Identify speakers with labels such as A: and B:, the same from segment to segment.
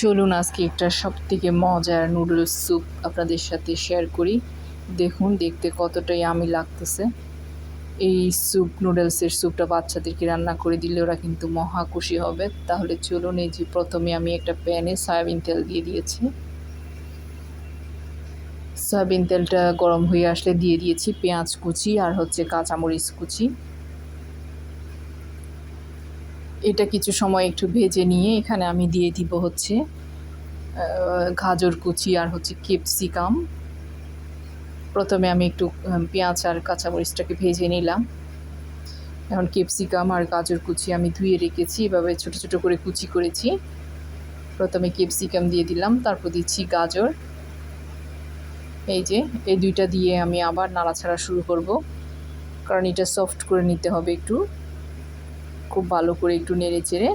A: চলুন আজকে একটা সব থেকে মজার নুডলস স্যুপ আপনাদের সাথে শেয়ার করি। দেখুন, দেখতে কতটাই আমি লাগতেছে। এই স্যুপ নুডলসের স্যুপটা বাচ্চাদেরকে রান্না করে দিলে ওরা কিন্তু মহা খুশি হবে। তাহলে চলুন, এই যে প্রথমে আমি একটা প্যানে সয়াবিন তেল দিয়ে দিয়েছি। সয়াবিন তেলটা গরম হয়ে আসলে দিয়ে দিয়েছি পেঁয়াজ কুচি আর হচ্ছে কাঁচামরিচ কুচি। এটা কিছু সময় একটু ভেজে নিয়ে এখানে আমি দিয়ে দিব হচ্ছে গাজর কুচি আর হচ্ছে ক্যাপসিকাম। প্রথমে আমি একটু পেঁয়াজ আর কাঁচামরিচটাকে ভেজে নিলাম। এখন ক্যাপসিকাম আর গাজর কুচি আমি ধুয়ে রেখেছি, এভাবে ছোটো ছোটো করে কুচি করেছি। প্রথমে ক্যাপসিকাম দিয়ে দিলাম, তারপর দিচ্ছি গাজর। এই যে, এই দুইটা দিয়ে আমি আবার নাড়াছাড়া শুরু করব, কারণ এটা সফট করে নিতে হবে একটু। খুব ভালো করে একটু নেড়ে চেড়ে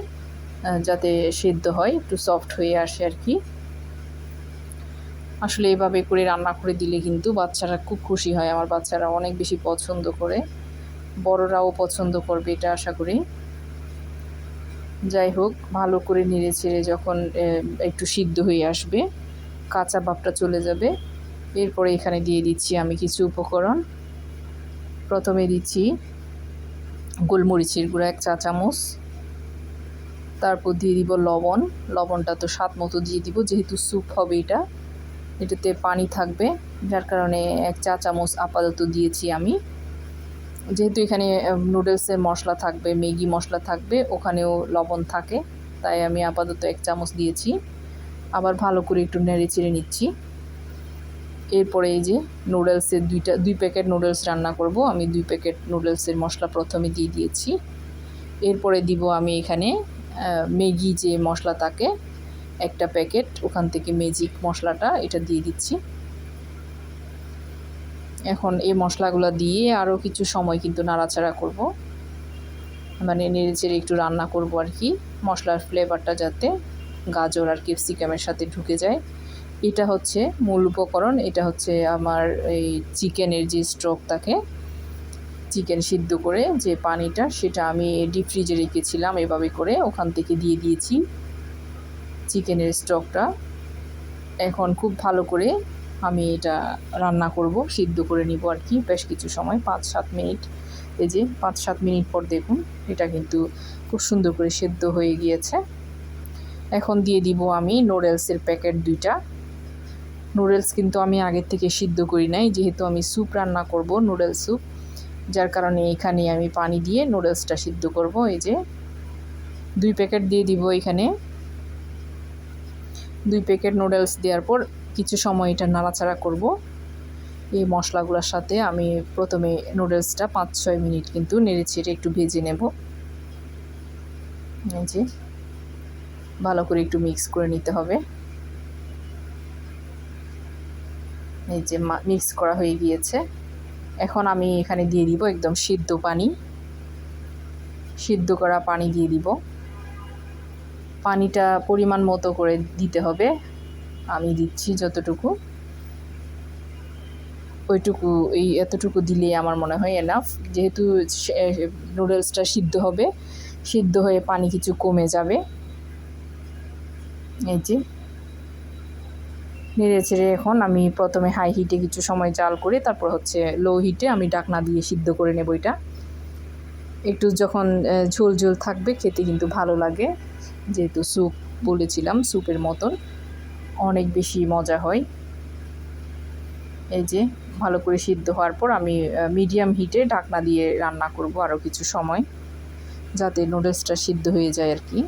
A: যাতে সেদ্ধ হয়, একটু সফট হয়ে আসে আর কি। আসলে এভাবে করে রান্না করে দিলে কিন্তু বাচ্চারা খুব খুশি হয়, আমার বাচ্চারা অনেক বেশি পছন্দ করে। বড়রাও পছন্দ করবে এটা আশা করি। যাই হোক, ভালো করে নেড়ে ছেড়ে যখন একটু সিদ্ধ হয়ে আসবে, কাঁচা ভাবটা চলে যাবে। এরপরে এখানে দিয়ে দিচ্ছি আমি কিছু উপকরণ। প্রথমে দিচ্ছি গোলমরিচের গুঁড়া, এক চা চামচ। তারপর দিয়ে দিব লবণ। লবণটা তো স্বাদ মতো দিয়ে দিব, যেহেতু স্যুপ হবে এটা। এটাতে পানি থাকবে, যার কারণে এক চা চামচ আপাতত দিয়েছি আমি। যেহেতু এখানে নুডলসের মশলা থাকবে, ম্যাগি মশলা থাকবে, ওখানেও লবণ থাকে। তাই আমি আপাতত এক চামচ দিয়েছি। আবার ভালো করে একটু নেড়ে চেড়ে নিচ্ছি। এরপরে এই যে নুডলসের দুইটা, দুই প্যাকেট নুডলস রান্না করব। আমি দুই প্যাকেট নুডলসের মশলা প্রথমে দিয়ে দিয়েছি। এরপরে দিব আমি এখানে ম্যাগি যে মশলা থাকে একটা প্যাকেট, ওখান থেকে ম্যাজিক মশলাটা এটা দিয়ে দিচ্ছি। এখন এই মশলাগুলো দিয়ে আরও কিছু সময় কিন্তু নাড়াচাড়া করব। মানে নেড়ে চেড়ে একটু রান্না করব আর কি। মশলার ফ্লেভারটা যাতে গাজর আর ক্যাপসিকামের সাথে ঢুকে যায়। এটা হচ্ছে মূল উপকরণ, এটা হচ্ছে আমার এই চিকেনের যে স্টক থাকে চিকেন সিদ্ধ করে যে পানিটা, সেটা আমি ডিপ ফ্রিজে রেখেছিলাম এভাবে করে, ওখান থেকে দিয়ে দিয়েছি চিকেনের স্টকটা এখন খুব ভালো করে আমি এটা রান্না করব, সিদ্ধ করে নিব আর কি বেশ কিছু সময় পাঁচ সাত মিনিট। এই যে পাঁচ সাত মিনিট পর দেখুন, এটা কিন্তু খুব সুন্দর করে সেদ্ধ হয়ে গিয়েছে। এখন দিয়ে দিব আমি নুডলসের প্যাকেট দুইটা। নুডলস কিন্তু আমি আগের থেকে সিদ্ধ করি নাই, যেহেতু আমি স্যুপ রান্না করব নুডলস স্যুপ। যার কারণে এখানে আমি পানি দিয়ে নুডলসটা সিদ্ধ করব, এই যে দুই প্যাকেট দিয়ে দিব এখানে। দুই প্যাকেট নুডলস দেওয়ার পর কিছু সময় এটা নাড়াচাড়া করব। এই মশলাগুলোর সাথে আমি প্রথমে নুডলসটা পাঁচ ছয় মিনিট কিন্তু নেড়ে ছেড়ে একটু ভেজে নেব। এই যে ভালো করে একটু মিক্স করে নিতে হবে। এই যে মিক্স করা হয়ে গিয়েছে। এখন আমি এখানে দিয়ে দিব একদম সিদ্ধ পানি। সিদ্ধ করা পানি দিয়ে দিব। পানিটা পরিমাণ মতো করে দিতে হবে। আমি দিচ্ছি যতটুকু। ওইটুকু, এই এতটুকু দিলে আমার মনে হয় এনাফ যেহেতু নুডলসটা সিদ্ধ হবে, সিদ্ধ হয়ে পানি কিছু কমে যাবে। এই যে নেড়ে চেড়ে এখন আমি প্রথমে হাই হিটে কিছু সময় জাল করে তারপর হচ্ছে লো হিটে আমি ডাকনা দিয়ে সিদ্ধ করে নেব এটা। একটু যখন ঝোল ঝোল থাকবে খেতে কিন্তু ভালো লাগে। যেহেতু স্যুপ বলেছিলাম স্যুপের মতন। অনেক বেশি মজা হয়। এই যে, ভালো করে সিদ্ধ হওয়ার পর আমি মিডিয়াম হিটে ঢাকনা দিয়ে রান্না করব আরও কিছু সময়, যাতে নুডলসটা সিদ্ধ হয়ে যায় আর কি।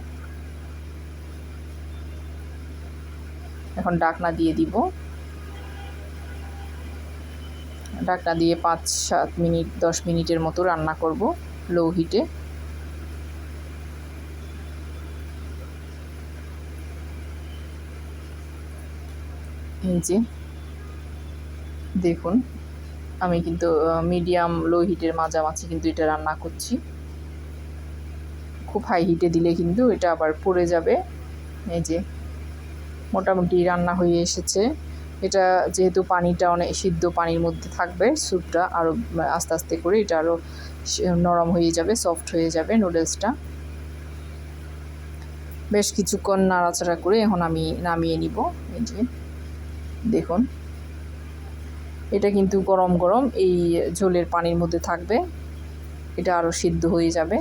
A: এখন ডাকনা দিয়ে দিব। ডাকনা দিয়ে পাঁচ, সাত মিনিট, দশ মিনিটের মতো রান্না করব লো হিটে এই যে, দেখুন, আমি কিন্তু মিডিয়াম লো হিটের মাঝামাঝি কিন্তু এটা রান্না করছি। খুব হাই হিটে দিলে কিন্তু এটা আবার পড়ে যাবে। এই যে মোটামুটি রান্না হয়ে এসেছে। এটা যেহেতু পানিটা অনেক সিদ্ধ পানির মধ্যে থাকবে, স্যুপটা আরও আস্তে আস্তে করে এটা আরও নরম হয়ে যাবে, সফট হয়ে যাবে নুডলসটা। বেশ কিছুক্ষণ নাড়াচাড়া করে এখন আমি নামিয়ে নিব, এই যে দেখুন। এটা কিন্তু গরম গরম এই ঝোলের পানির মধ্যে থাকবে, এটা আরও সিদ্ধ হয়ে যাবে।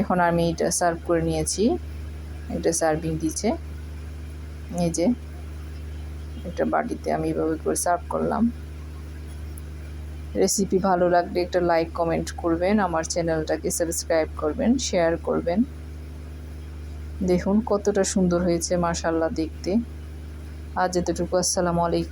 A: এখন আমি এটা সার্ভ করে নিয়েছি। এটা সার্ভিং দিচ্ছে এই যে একটা বাটিতে আমি এভাবে করে সার্ভ করলাম। রেসিপি ভালো লাগলে একটা লাইক কমেন্ট করবেন, আমার চ্যানেলটাকে সাবস্ক্রাইব করবেন শেয়ার করবেন। দেখুন কতটা সুন্দর হয়েছে মার্শাল্লাহ দেখতে। আজ এতটুকু, আসসালামু আলাইকুম।